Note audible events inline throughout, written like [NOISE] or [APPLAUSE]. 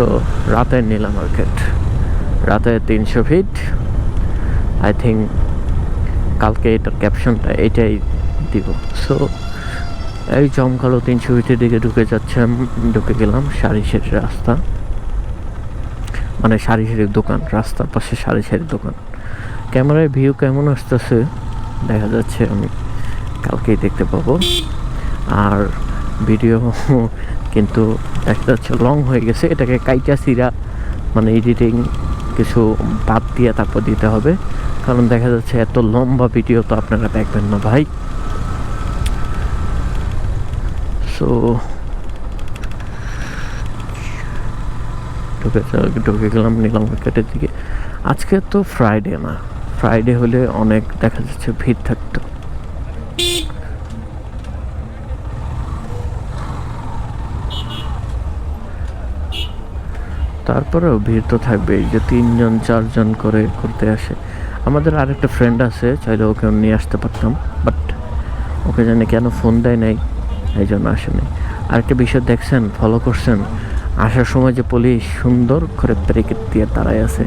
So রাতের নীলা market. রাতে তিনশো ফিট আই থিঙ্ক কালকে এটার ক্যাপশনটা এটাই দিব। সো এই জমকালো তিনশো ফিটের দিকে ঢুকে যাচ্ছেন ঢুকে গেলাম সারি সারি রাস্তা। মানে সারি সারি দোকান, রাস্তার পাশে সারি সারি দোকান। ক্যামেরায় ভিউ কেমন আসতেছে? দেখা যাচ্ছে, আমি কালকেই দেখতে পাবো। আর ভিডিও কিন্তু একটা হচ্ছে লং হয়ে গেছে, এটাকে কাইটা সিরা মানে এডিটিং কিছু বাদ দিয়ে তারপর দিতে হবে। কারণ দেখা যাচ্ছে এত লম্বা ভিডিও তো আপনারা দেখবেন না ভাই। সো ঢুকে ঢুকে গেলাম নীলম মার্কেটের দিকে। আজকে তো ফ্রাইডে না। ফ্রাইডে হলে অনেক দেখা যাচ্ছে ভিড় থাকতো। তারপরেও ভিড় তো থাকবেই যে তিনজন, চারজন করে করতে আসে। আমাদের আরেকটা ফ্রেন্ড আছে, চাইলে ওকে নিয়ে আসতে পারতাম বাট ওকে জানি কেন ফোন দেয় নাই, এই জন্য আসেনি। আরেকটা বিষয় দেখছেন ফলো করছেন, আসার সময় যে পুলিশ সুন্দর করে ব্রেকেট দিয়ে দাঁড়ায় আছে,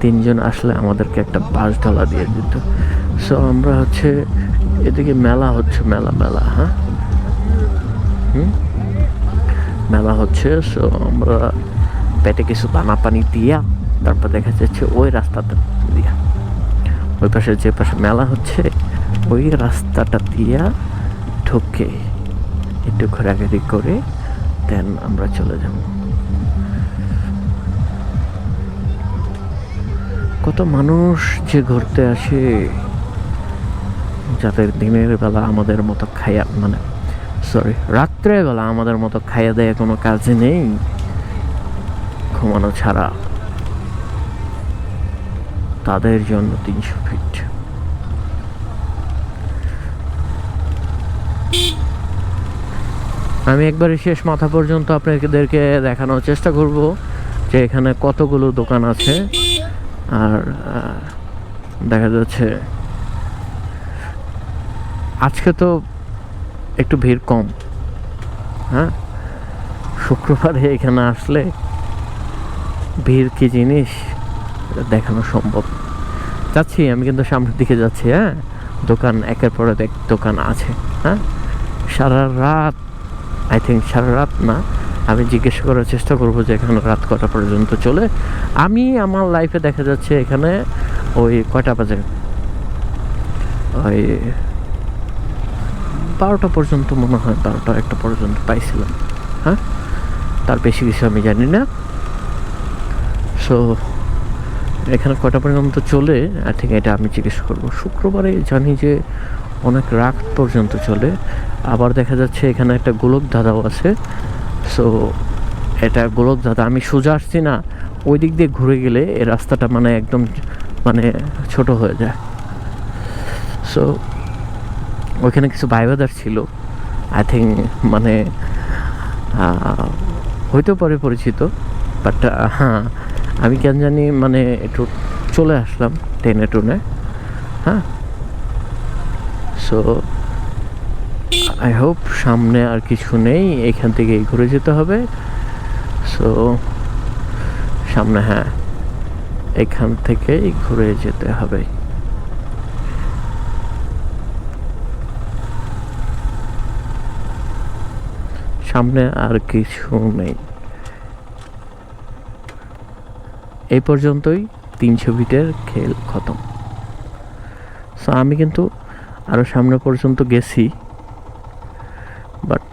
তিনজন আসলে আমাদেরকে একটা বাস ঢালা দিয়ে দিত। সো আমরা হচ্ছে, এদিকে মেলা হচ্ছে, মেলা মেলা হ্যাঁ? হুম? মেলা হচ্ছে সো আমরা পেটে কিছু দানা পানি দিয়া তারপর দেখা যাচ্ছে ওই রাস্তাটা দিয়া। ওই পাশে যে পাশে মেলা হচ্ছে, ওই রাস্তাটা দিয়া ঢুকে একটু ঘোরাঘুরি করে দেন আমরা চলে যাব। কত মানুষ যে ঘুরতে আসে, যাদের দিনের বেলা আমাদের মতো খাইয়া মানে সরি রাত্রের বেলা আমাদের মতো খাইয়া দেয়া কোনো কাজ নেই। ঘুমানো ছাড়া তাদের জন্য তিনশো ফিট আমি একবারে শেষ মাথা পর্যন্ত আপনাদেরকে দেখানোর চেষ্টা করব যে এখানে কতগুলো দোকান আছে। আর দেখা যাচ্ছে আজকে তো একটু ভিড় কম। হ্যাঁ? শুক্রবারে এখানে আসলে ভিড় কি জিনিস? দেখানো সম্ভব। যাচ্ছি, আমি কিন্তু সামনের দিকে যাচ্ছি হ্যাঁ? দোকান, একের পর এক দোকান আছে হ্যাঁ? সারা রাত আই থিঙ্ক সারা রাত না, আমি জিজ্ঞেস করার চেষ্টা করব যে এখানে রাত কটা পর্যন্ত চলে। আমি আমার লাইফে দেখা যাচ্ছে এখানে ওই কয়টা বাজে? ওই বারোটা পর্যন্ত মনে হয়, বারোটা একটা পর্যন্ত পাইছিলাম হ্যাঁ? তার বেশি কিছু আমি জানি না। সো এখানে কটা পর্যন্ত চলে? আই থিঙ্ক এটা আমি জিজ্ঞেস করব। শুক্রবারে জানি যে অনেক রাত পর্যন্ত চলে। আবার দেখা যাচ্ছে এখানে একটা গোলক ধাঁধাও আছে। সো এটা গোলক ধাঁধা আমি সোজা আসছি না, ওই দিক দিয়ে ঘুরে গেলে এই রাস্তাটা মানে একদম মানে ছোট হয়ে যায়। সো ওইখানে কিছু বাইবাদার ছিল। আই থিঙ্ক মানে হইতেও পারে পরিচিত বাট হ্যাঁ আমি কেন জানি মানে একটু চলে আসলাম টেনে টুনে হ্যাঁ? সো আই হোপ সামনে আর কিছু নেই, এখান থেকে ঘুরে যেতে হবে। সো সামনে হ্যাঁ এখান থেকেই ঘুরে যেতে হবে। সামনে আর কিছু নেই। এই পর্যন্তই তিনশো ফিটের খেল খতম। সো আমি কিন্তু আরও সামনে পর্যন্ত গেছি বাট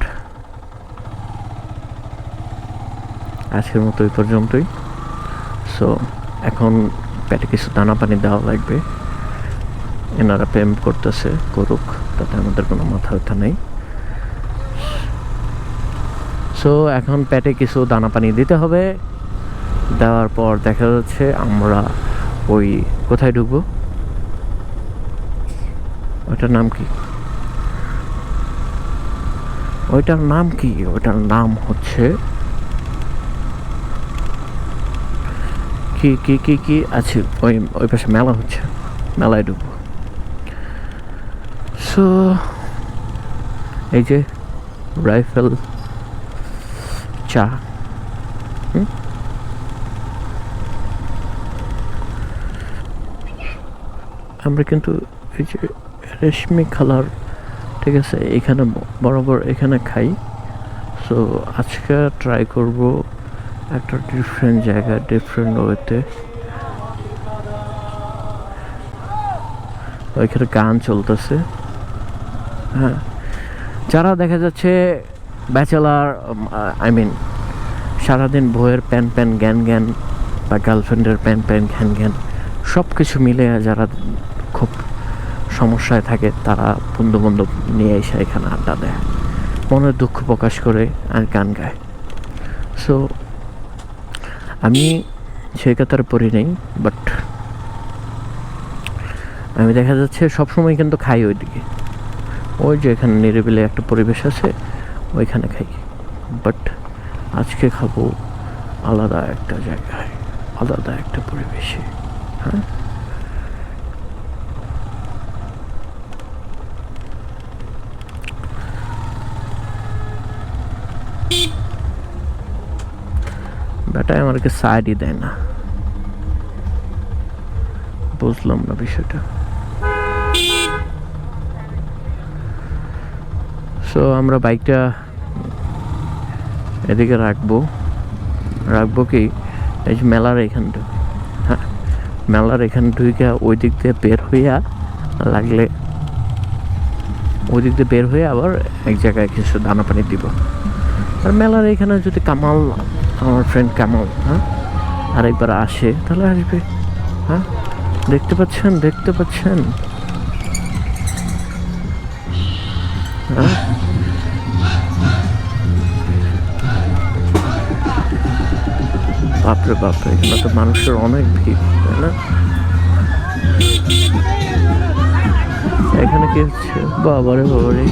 আজকের মতো এই পর্যন্তই। সো এখন পেটে কিছু দানা পানি দেওয়া লাগবে। এনারা প্রেম করতেছে, করুক, তাতে আমাদের কোনো মাথা ব্যথা নেই। সো এখন পেটে কিছু দানা পানি দিতে হবে। দেওয়ার পর দেখা যাচ্ছে আমরা ওই কোথায় ঢুকবো? ওইটার নাম কি? ওইটার নাম কি? ওইটার নাম হচ্ছে কি কি কি কি? আছে ওই ওই পাশে মেলা হচ্ছে। মেলায় ঢুকবো। সো এই যে রাইফেল চা, হুম? আমরা কিন্তু এই যে রেশমি খালার, ঠিক আছে, এখানে বরাবর এখানে খাই। সো আজকে ট্রাই করব একটা ডিফারেন্ট জায়গা ডিফারেন্ট ওয়েতে। ওইখানে গান চলতেছে। হ্যাঁ। যারা দেখা যাচ্ছে ব্যাচেলার আই মিন সারাদিন বইয়ের প্যান প্যান, জ্ঞান জ্ঞান বা গার্লফ্রেন্ডের প্যান প্যান, ঘ্যান ঘ্যান সব কিছু মিলে যারা সমস্যায় থাকে, তারা বন্ধু বান্ধব নিয়ে এসে এখানে আড্ডা দেয়। মনের দুঃখ প্রকাশ করে আর গান গায়। সো আমি সেই কাতার পড়ি নেই বাট আমি দেখা যাচ্ছে সবসময় কিন্তু খাই ওইদিকে। ওই যে এখানে নিরিবিলি একটা পরিবেশ আছে, ওইখানে খাই। বাট আজকে খাব আলাদা একটা জায়গায়, আলাদা একটা পরিবেশে হ্যাঁ? বেটাই আমাকে সাইডই দেয় না। বুঝলাম না বিষয়টা। সো আমরা বাইকটা এদিকে রাখব। রাখব কি? এই যে মেলার এখানটা হ্যাঁ মেলার এখান ঢুকে ওই দিক দিয়ে বের হইয়া লাগলে ওই দিক দিয়ে বের হয়ে আবার এক জায়গায় কিছু দানা পানি দিব। আর মেলার এখানে যদি কামাল আমার ফ্রেন্ড কামাল হ্যাঁ? আরেকবার আসে, তাহলে আসবে হ্যাঁ? দেখতে পাচ্ছেন দেখতে পাচ্ছেন? হ্যাঁ? বাপরে বাপরে এখানে তো মানুষের অনেক ভিড়, তাই না? এখানে কি হচ্ছে? বাবারে বাবারে।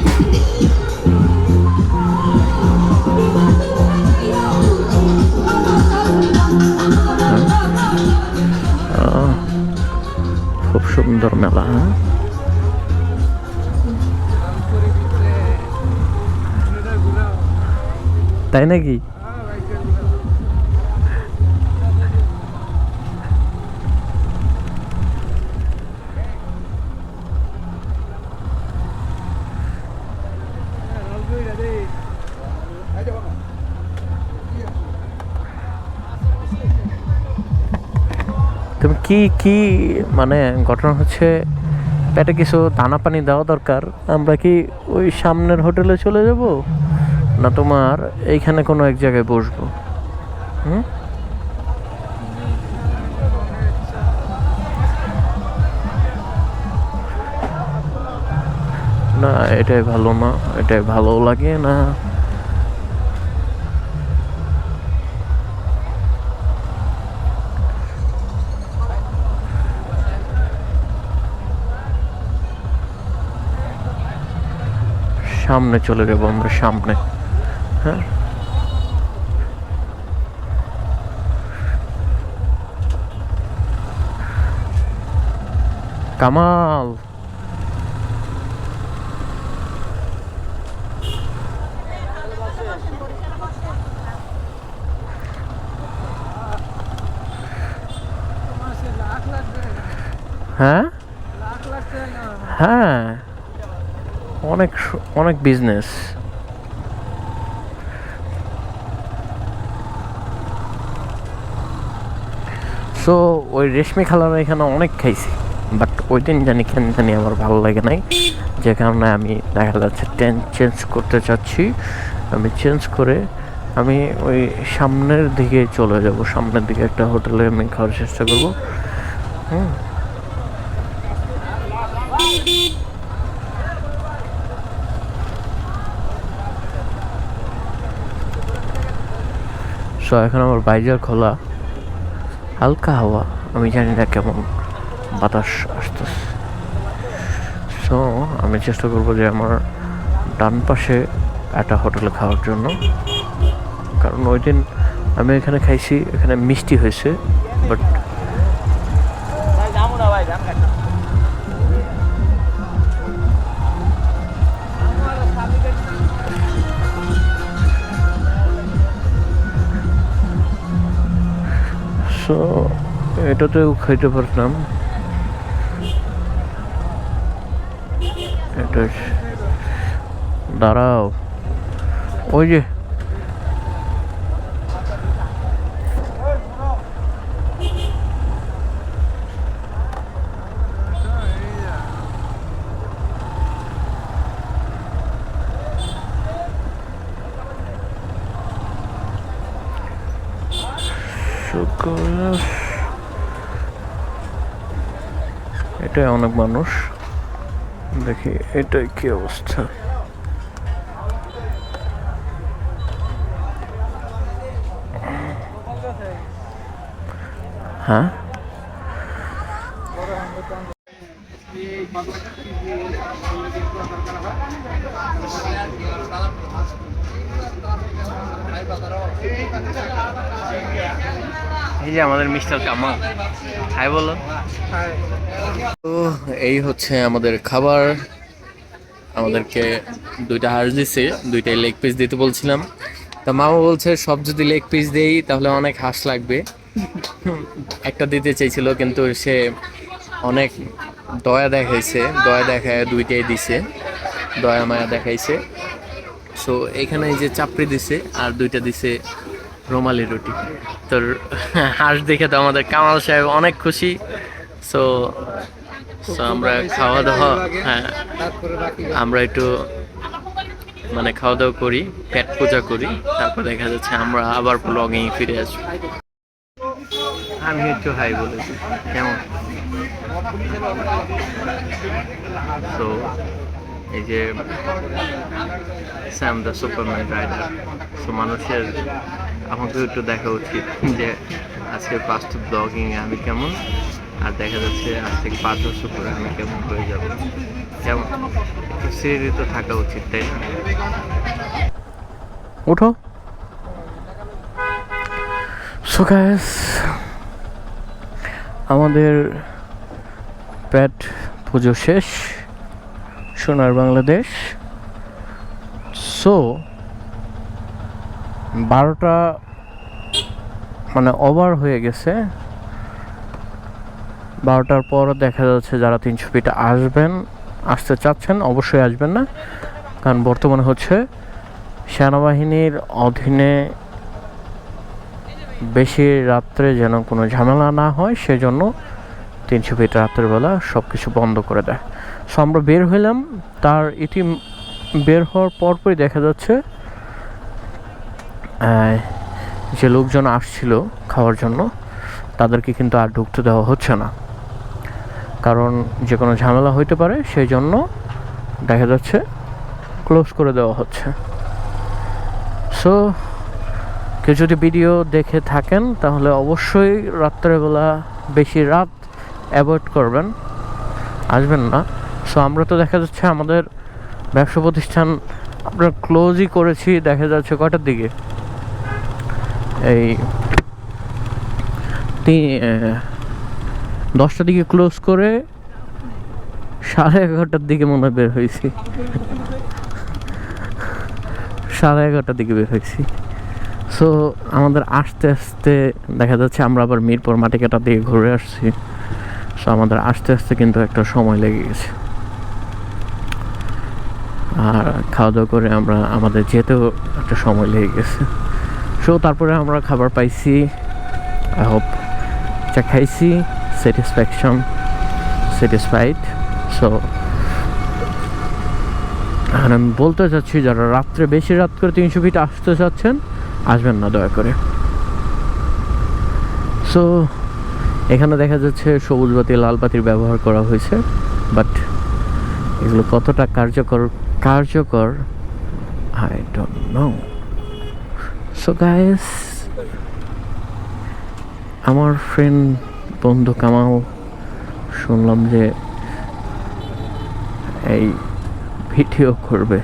সুন্দর মেলা হ্যাঁ? তাই নাকি? কি কি মানে ঘটনা হচ্ছে? পেটে কিছু দানা পানি দেওয়া দরকার। আমরা কি ওই সামনের হোটেলে চলে যাব? না তোমার এইখানে কোনো এক জায়গায় বসবো? হুম? না, এটাই ভালো না, এটাই ভালো লাগে না। সামনে চলে যাব আমরা সামনে। হ্যাঁ? কামাল হ্যাঁ হ্যাঁ অনেক বিজনেস সো ওই রেশমি খালার এখানে অনেক খাইছি বাট ওই দিন জানি কেন জানি আমার ভালো লাগে নাই। যে কারণে আমি দেখা যাচ্ছে ট্রেন চেঞ্জ করতে চাচ্ছি। আমি চেঞ্জ করে আমি ওই সামনের দিকে চলে যাব, সামনের দিকে একটা হোটেলে আমি খাওয়ার চেষ্টা করব। হুম। সো এখন আমার বাইজার খোলা হালকা হাওয়া। আমি জানি না কেমন বাতাস আসতেছে। সো আমি চেষ্টা করব যে আমার ডান পাশে একটা হোটেলে খাওয়ার জন্য। কারণ ওই দিন আমি এখানে খাইছি, এখানে মিষ্টি হয়েছে বাট অবশ্য এটাতেও খাইতে পারতাম। এটা দাঁড়াও। ওই যে এটাই অনেক মানুষ। দেখি এটাই কি অবস্থা? হ্যাঁ? এই যে আমাদের মিস্টার কামাল। হাই বলো। তো এই হচ্ছে আমাদের খাবার। আমাদেরকে দুইটা হাঁস দিছে, দুইটাই লেগ পিস দিতে বলছিলাম। তা মামা বলছে, সব যদি লেগ পিস দেই, তাহলে অনেক হাঁস লাগবে। একটা দিতে চেয়েছিল, কিন্তু সে অনেক দয়া দেখাইছে। দয়া দেখায় দুইটাই দিছে। দয়া মায়া দেখাইছে। সো এখানে এই যে চাপড়ি দিছে, আর দুইটা দিছে রোমালি রুটি। তোর হাঁস দেখে তো আমাদের কামাল সাহেব অনেক খুশি। সো সো আমরা খাওয়া দাওয়া হ্যাঁ আমরা একটু মানে খাওয়া দাওয়া করি, পেট পূজা করি, তারপর দেখা যাচ্ছে আমরা আবার ব্লগিং ফিরে আসব। আমি একটু হাই বলেছি। কেমন? সো এই যে Sam the Superman rider so মানুষের আমাকে একটু দেখা উচিত যে আজকে ফার্স্ট ব্লগিং আমি কেমন। আর দেখা যাচ্ছে আজ থেকে পাঁচ বছর পরে আমি কেমন হয়ে যাব। কেমন? সিরিয়াসলি তো থাকা উচিত, তাই না? উঠো সো আমাদের পেট পুজো শেষ, সোনার বাংলাদেশ। সো বারোটা মানে ওভার হয়ে গেছে। বারোটার পর দেখা যাচ্ছে যারা তিনশো ফিট আসবেন, আসতে চাচ্ছেন, অবশ্যই আসবেন না। কারণ বর্তমানে হচ্ছে সেনাবাহিনীর অধীনে বেশি রাত্রে যেন কোনো ঝামেলা না হয়, সেজন্য তিনশো ফিট রাতের বেলা সব কিছু বন্ধ করে দেয়। সো আমরা বের হইলাম। তার ইতি বের হওয়ার পরপরই দেখা যাচ্ছে যে লোকজন আসছিল খাওয়ার জন্য, তাদেরকে কিন্তু আর ঢুকতে দেওয়া হচ্ছে না। কারণ যে কোনো ঝামেলা হইতে পারে সেই জন্য দেখা যাচ্ছে ক্লোজ করে দেওয়া হচ্ছে। সো কেউ যদি ভিডিও দেখে থাকেন, তাহলে অবশ্যই রাত্রেবেলা বেশি রাত অ্যাভয়েড করবেন। আসবেন না। সো আমরা তো দেখা যাচ্ছে আমাদের ব্যবসা প্রতিষ্ঠান আমরা ক্লোজই করেছি, দেখা যাচ্ছে কটার দিকে? এই দশটার দিকে ক্লোজ করে সাড়ে এগারোটার দিকে মনে হয় বের হয়েছি। সাড়ে এগারোটার দিকে বের হয়েছি। সো আমাদের আস্তে আস্তে দেখা যাচ্ছে আমরা আবার মিরপুর মাটিকাটা দিকে ঘুরে আসছি। সো আমাদের আস্তে আস্তে কিন্তু একটা সময় লেগে গেছে। আর খাওয়া দাওয়া করে আমরা, আমাদের যেতেও একটা সময় লেগে গেছে। সো তারপরে আমরা খাবার পাইছি। আই হোপ যা খাইছি। স্যাটিসফ্যাকশন স্যাটিসফাইড সো আর আমি বলতে চাচ্ছি, যারা রাত্রে বেশি রাত করে তিনশো ফিট আসতে চাচ্ছেন, আসবেন না, দয়া করে। সো এখানে দেখা যাচ্ছে সবুজ বাতি, লাল বাতির ব্যবহার করা হয়েছে বাট এগুলো কতটা কার্যকর কার্যকর? I don't know so guys আমার ফ্রেন্ড বন্ধু কামাল, শুনলাম যে এই ভিডিও করবে।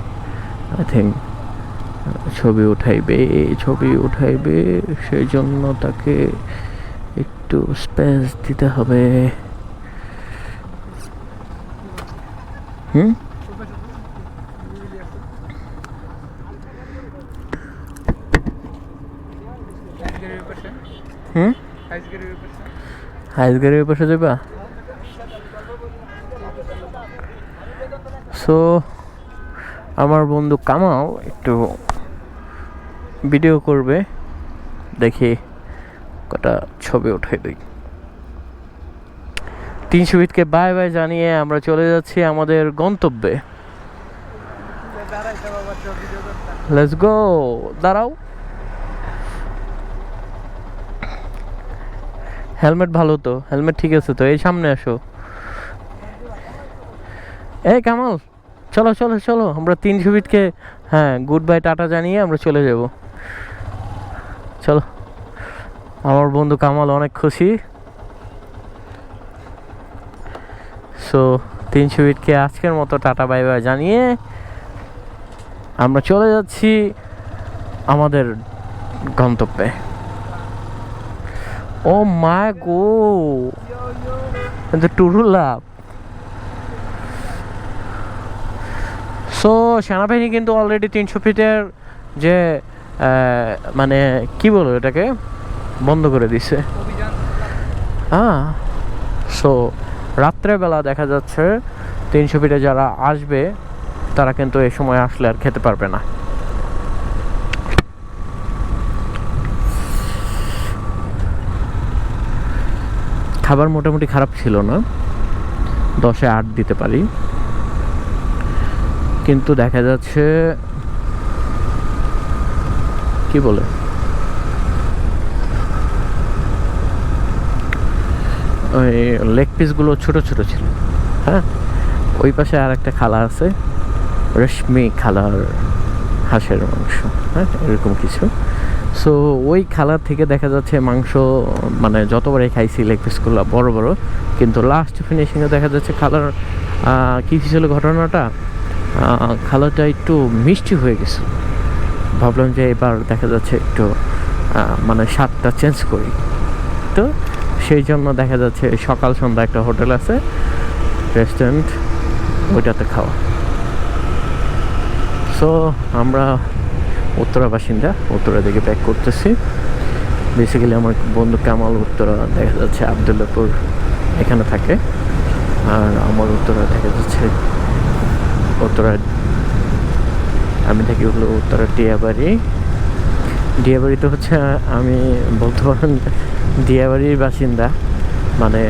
আই থিঙ্ক ছবি উঠাইবে ছবি উঠাইবে সেই জন্য তাকে একটু স্পেস দিতে হবে। হুম হুম? হাইস গাড়ির পাশে যাবা? সো আমার বন্ধু কামাল একটু ভিডিও করবে, দেখি কটা ছবি উঠে দিই। তিনশো ফিটকে বাই বাই জানিয়ে আমরা চলে যাচ্ছি আমাদের গন্তব্যে। লেটস গো দাঁড়াও। হেলমেট ভালো তো হেলমেট ঠিক আছে তো, এই সামনে আসো। এই কামাল, চলো চলো চলো, আমরা তিনশো ফিটকে হ্যাঁ গুড বাই টাটা জানিয়ে আমরা চলে যাব। চলো, আমার বন্ধু কামাল অনেক খুশি। সো তিনশো ফিটকে আজকের মতো টাটা বাই বাই জানিয়ে আমরা চলে যাচ্ছি আমাদের গন্তব্যে। ও মা গো টুরু সো সেনাবাহিনী কিন্তু অলরেডি তিনশো ফিটের যে মানে কি বলব এটাকে? বন্ধ করে দিছে। হ্যাঁ সো রাত্রেবেলা দেখা যাচ্ছে তিনশো ফিটে যারা আসবে, তারা কিন্তু এই সময় আসলে আর খেতে পারবে না। খাবার মোটামুটি খারাপ ছিল না। দশে আট দিতে পারি। কিন্তু দেখা যাচ্ছে কি বলে? ওই লেগ পিসগুলো ছোট ছোট ছিল। হ্যাঁ? ওই পাশে আর একটা খালা আছে। রেশমি খালার হাঁসের মাংস। হ্যাঁ? এরকম কিছু। সো ওই খালার থেকে দেখা যাচ্ছে মাংস মানে যতবারই খাইছি লেগ পিসগুলো বড় বড়। কিন্তু লাস্ট ফিনিশিংয়ে দেখা যাচ্ছে খালার কী ছিল ঘটনাটা? খালাটা একটু মিষ্টি হয়ে গেছে। ভাবলাম যে এবার দেখা যাচ্ছে একটু মানে স্বাদটা চেঞ্জ করি। তো সেই জন্য দেখা যাচ্ছে সকাল সন্ধ্যা একটা হোটেল আছে রেস্টুরেন্ট ওইটাতে খাওয়া। সো আমরা উত্তরা বাসিন্দা, উত্তরা দিকে ব্যাক করতেছি। বেসিক্যালি আমার বন্ধু কামাল উত্তরা দেখা যাচ্ছে আবদুল্লাপুর এখানে থাকে। আর আমার উত্তরা দেখা যাচ্ছে উত্তরা, আমি থাকি হলো উত্তরা টিয়াবাড়ি ডিয়াবাড়িতে হচ্ছে, আমি বলতে পারেন ডিয়াবাড়ির বাসিন্দা। মানে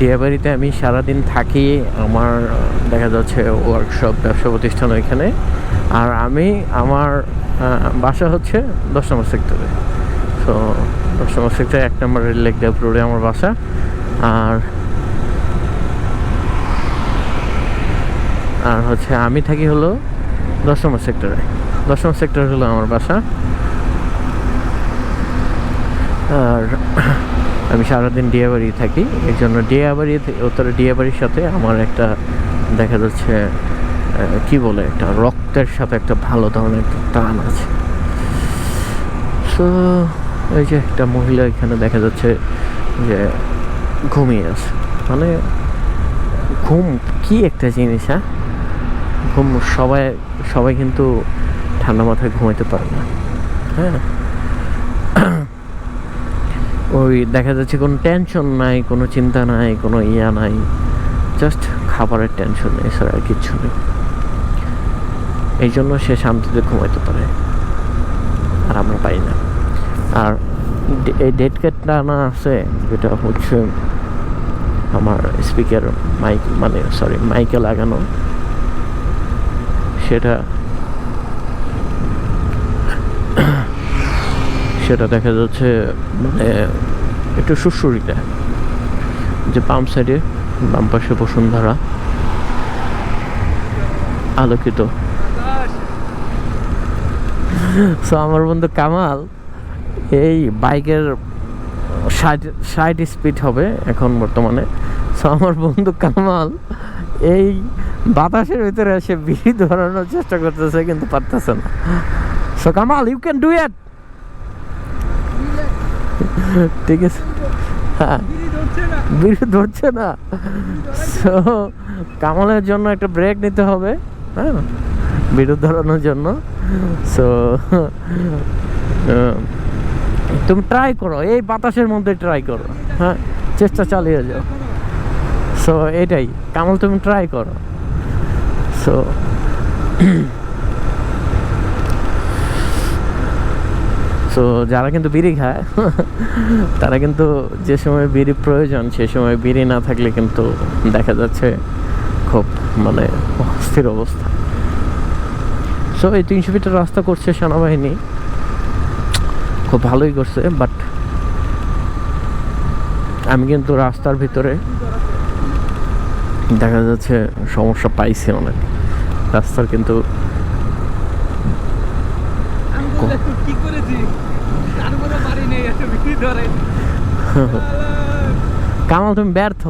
ডিয়াবাড়িতে আমি সারাদিন থাকি আমার দেখা যাচ্ছে ওয়ার্কশপ ব্যবসা প্রতিষ্ঠান ওইখানে। আর আমি আমার বাসা হচ্ছে দশ নম্বর সেক্টরে তো দশ নম্বর সেক্টরে এক নম্বরের লেক ডেভ রোডে আমার বাসা। আর আর হচ্ছে আমি থাকি হলো দশ নম্বর সেক্টরে দশ নম্বর সেক্টর হলো আমার বাসা। আর আমি সারাদিন ডিয়াবাড়ি থাকি, এই জন্য ডিয়াবাড়ি উত্তরে ডিয়াবাড়ির সাথে আমার একটা দেখা যাচ্ছে কি বলে একটা রক্তের সাথে একটা ভালো ধরনের টান আছে। সো এই যে একটা মহিলা এখানে দেখা যাচ্ছে যে ঘুমিয়ে আছে। মানে ঘুম কি একটা জিনিস হ্যাঁ? ঘুম সবাই সবাই কিন্তু ঠান্ডা মাথায় ঘুমাইতে পারে না হ্যাঁ? ওই দেখা যাচ্ছে কোনো টেনশন নাই, কোনো চিন্তা নাই, কোনো ইয়া নাই জাস্ট খাবারের টেনশন নেই এছাড়া আর কিচ্ছু নেই। এই জন্য সে শান্তিতে ঘুমাইতে পারে। আর আমরা পাই না। আর এই ডেট কেটটা না আছে, যেটা হচ্ছে আমার স্পিকার মাইক মানে সরি মাইকে লাগানো। সেটা সেটা দেখা যাচ্ছে মানে একটু সুরসুরিটা যে পাম্প সাইডে, বাম পাশে বসুন্ধরা, আলোকিত। সো আমার বন্ধু কামাল, এই বাইকের ষাট ষাট স্পিড হবে এখন বর্তমানে। সো আমার বন্ধু কামাল, এই বাতাসের ভিতরে এসে বিড়ি ধরানোর চেষ্টা করতেছে, কিন্তু পারতেছে না। So Kamal you can do it [LAUGHS] ঠিক আছে। হ্যাঁ বিড়ি ধরছে না। সো কামালের জন্য একটা ব্রেক নিতে হবে হ্যাঁ? বিড়ি ধরানোর জন্য। সো তুমি ট্রাই করো, এই বাতাসের মধ্যে ট্রাই করো হ্যাঁ? চেষ্টা চালিয়ে যাও। সো এটাই, কামাল তুমি ট্রাই করো। সো সো যারা কিন্তু বিড়ি খায়, তারা কিন্তু যে সময় বিড়ি প্রয়োজন, সে সময় বিড়ি না থাকলে কিন্তু দেখা যাচ্ছে খুব মানে অস্থির অবস্থা। সো এই তিনশো ফিটের রাস্তা করছে সেনাবাহিনী। খুব ভালোই করছে বাট আমি কিন্তু রাস্তার ভিতরে দেখা যাচ্ছে সমস্যা পাইছি অনেক। রাস্তার কিন্তু আমি [LAUGHS] কি করেছি? তারপরে পারি নেই এত বিক্রি ধরে। [LAUGHS] কামাল তুমি ব্যর্থ।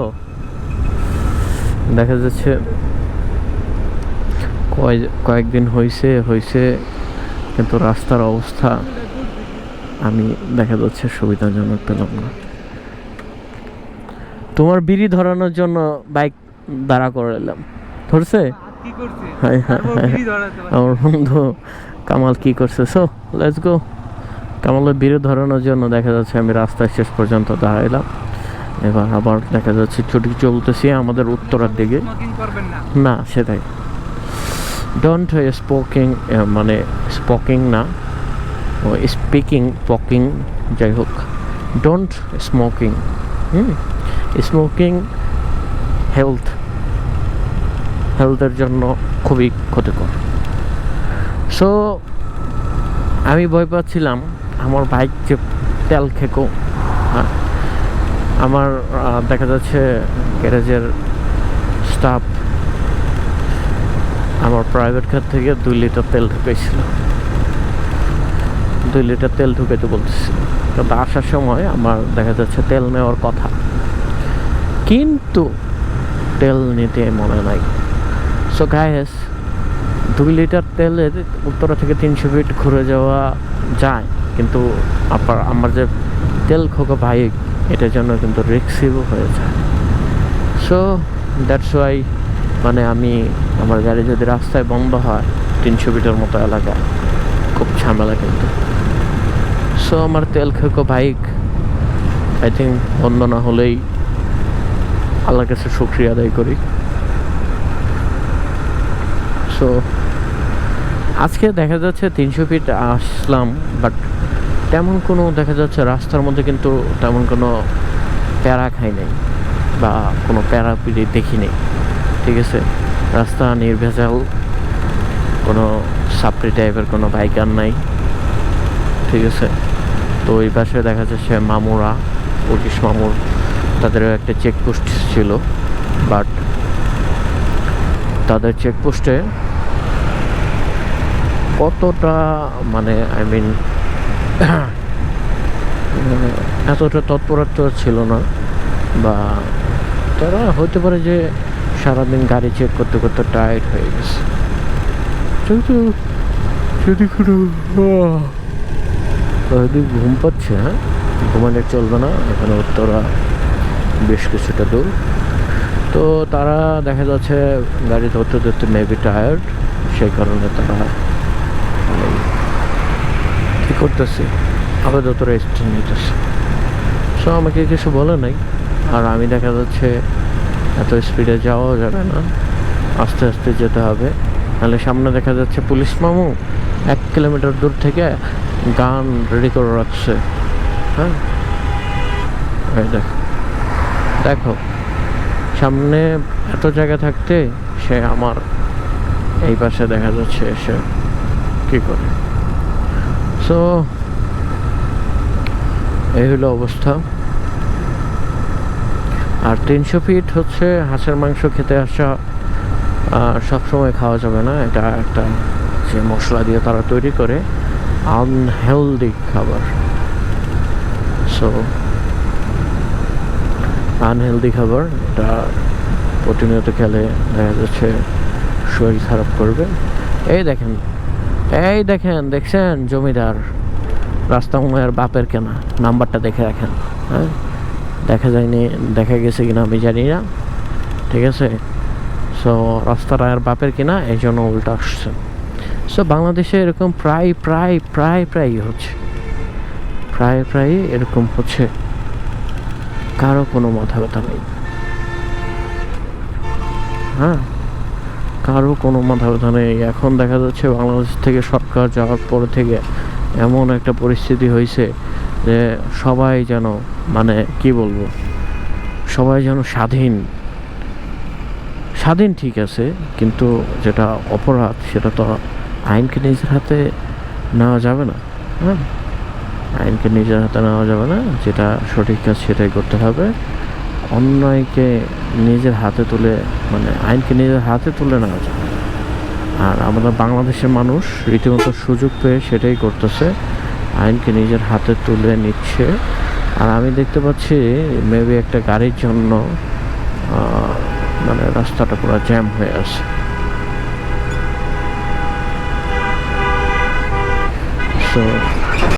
দেখা যাচ্ছে কয় কয়েকদিন হয়েছে হয়েছে কিন্তু রাস্তার অবস্থা আমি দেখা যাচ্ছে সুবিধাজনক পেলাম না। তোমার বিড়ি ধরানোর জন্য বাইক দাঁড়া করে এলাম ধরছে আমার বন্ধু কামাল কি করছে? সো লেটস গো কামালের বিড়ি ধরানোর জন্য দেখা যাচ্ছে আমি রাস্তায় শেষ পর্যন্ত দাঁড়াইলাম। এবার আবার দেখা যাচ্ছে ছুটি চলতেছি আমাদের উত্তরার দিকে। না। না সেটাই। ডোন্ট স্পোকিং মানে স্পোকিং না। ও স্পিকিং পকিং যাই হোক। Don't smoking hmm? Smoking health হেলথের জন্য খুবই ক্ষতিকর। সো আমি ভয় পাচ্ছিলাম আমার বাইক যে তেল খেকো হ্যাঁ? আমার দেখা যাচ্ছে গ্যারেজের স্টাফ আমার প্রাইভেট কার থেকে দুই লিটার তেল ঢুকেছিল দুই লিটার তেল ঢুকাইতে বলতেছিল কিন্তু আসার সময় আমার দেখা যাচ্ছে তেল নেওয়ার কথা। কিন্তু তেল নিতে মনে নাই। সো গায়েস দুই লিটার তেলের উত্তরা থেকে তিনশো ফিট ঘুরে যাওয়া যায়, কিন্তু আপনার আমার যে তেল খোকা বাইক এটার জন্য কিন্তু রিক্সিও হয়ে যায়। সো দ্যাটস ওয়াই মানে আমি, আমার গাড়ি যদি রাস্তায় বন্ধ হয়, তিনশো ফিটের মতো এলাকায়, খুব ঝামেলা কিন্তু। সো আমার তেল খেকো বাইক আই থিঙ্ক বন্ধ না হলেই আল্লাহর কাছে শুক্রিয়া আদায় করি। সো আজকে দেখা যাচ্ছে তিনশো ফিট আসলাম বাট তেমন কোনো দেখা যাচ্ছে রাস্তার মধ্যে কিন্তু তেমন কোনো প্যারা খাই নাই বা কোনো প্যারা পিড়ি দেখি নেই, ঠিক আছে? রাস্তা নির্ভেজাল, কোনো সাপড়ি টাইপের কোনো বাইকার নাই, ঠিক আছে? তো ওই পাশে দেখা যাচ্ছে মামুরা পঁচিশ মামুর, তাদেরও একটা চেকপোস্ট ছিল বাট তাদের চেকপোস্টে কতটা মানে আই মিন, এতটা তৎপরতা ছিল না। বা তারা হতে পারে যে সারাদিন গাড়ি চেক করতে করতে টায়ার্ড হয়ে গেছে। যেহেতু যদি কোনো যদি ঘুম পাচ্ছে হ্যাঁ ঘুমালে চলবে না, এখানে উত্তরা বেশ কিছুটা দূর। তো তারা দেখা যাচ্ছে গাড়ি ধরতে ধরতে মেবি টায়ার্ড সেই কারণে তারা মানে কী করতেছে? আপাতত রেস্ট নিতেছে। সো আমাকে কিছু বলে নাই। আর আমি দেখা যাচ্ছে এত স্পিডে যাওয়াও যাবে না। আস্তে আস্তে যেতে হবে। নাহলে সামনে দেখা যাচ্ছে পুলিশ মামু এক কিলোমিটার দূর থেকে গান রেডি করে রাখছে। হ্যাঁ? দেখো। দেখো, সামনে এত জায়গা থাকতে সে আমার এই পাশে দেখা যাচ্ছে এসে কি করে? সো এই হলো অবস্থা। আর তিনশো ফিট হচ্ছে হাঁসের মাংস খেতে আসা সবসময় খাওয়া যাবে না। এটা একটা যে মশলা দিয়ে তারা তৈরি করে আনহেলদি খাবার। সো আনহেলদি খাবার, এটা প্রতিনিয়ত খেলে দেখা যাচ্ছে শরীর খারাপ করবে। এই দেখেন এই দেখেন, দেখছেন? জমিদার, রাস্তা মনের বাপের কেনা। নাম্বারটা দেখে রাখেন। হ্যাঁ? দেখা যায়নি, দেখা গেছে কিনা আমি জানি না। ঠিক আছে? সো রাস্তাটা আর বাপের কিনা, এই জন্য উল্টা আসছে। সো বাংলাদেশে এরকম প্রায় প্রায় প্রায়, প্রায়ই হচ্ছে। প্রায় প্রায় এরকম হচ্ছে। কারও কোনো মাথা ব্যথা নেই। হ্যাঁ? কারও কোনো মাথা ব্যথা নেই। এখন দেখা যাচ্ছে বাংলাদেশ থেকে সরকার যাওয়ার পর থেকে এমন একটা পরিস্থিতি হয়েছে যে সবাই যেন মানে কি বলব, সবাই যেন স্বাধীন। স্বাধীন ঠিক আছে, কিন্তু যেটা অপরাধ সেটা তো আইনকে নিজের হাতে নেওয়া যাবে না হ্যাঁ? আইনকে নিজের হাতে নেওয়া যাবে না, যেটা সঠিক কাজ সেটাই করতে হবে। অন্যায়কে নিজের হাতে তুলে মানে আইনকে নিজের হাতে তুলে নেওয়া যায়। আর আমরা বাংলাদেশের মানুষ, রীতিমতো সুযোগ পেয়ে সেটাই করতেছে। আইনকে নিজের হাতে তুলে নিচ্ছে। আর আমি দেখতে পাচ্ছি মেবি একটা গাড়ির জন্য মানে রাস্তাটা পুরো জ্যাম হয়ে আছে। সো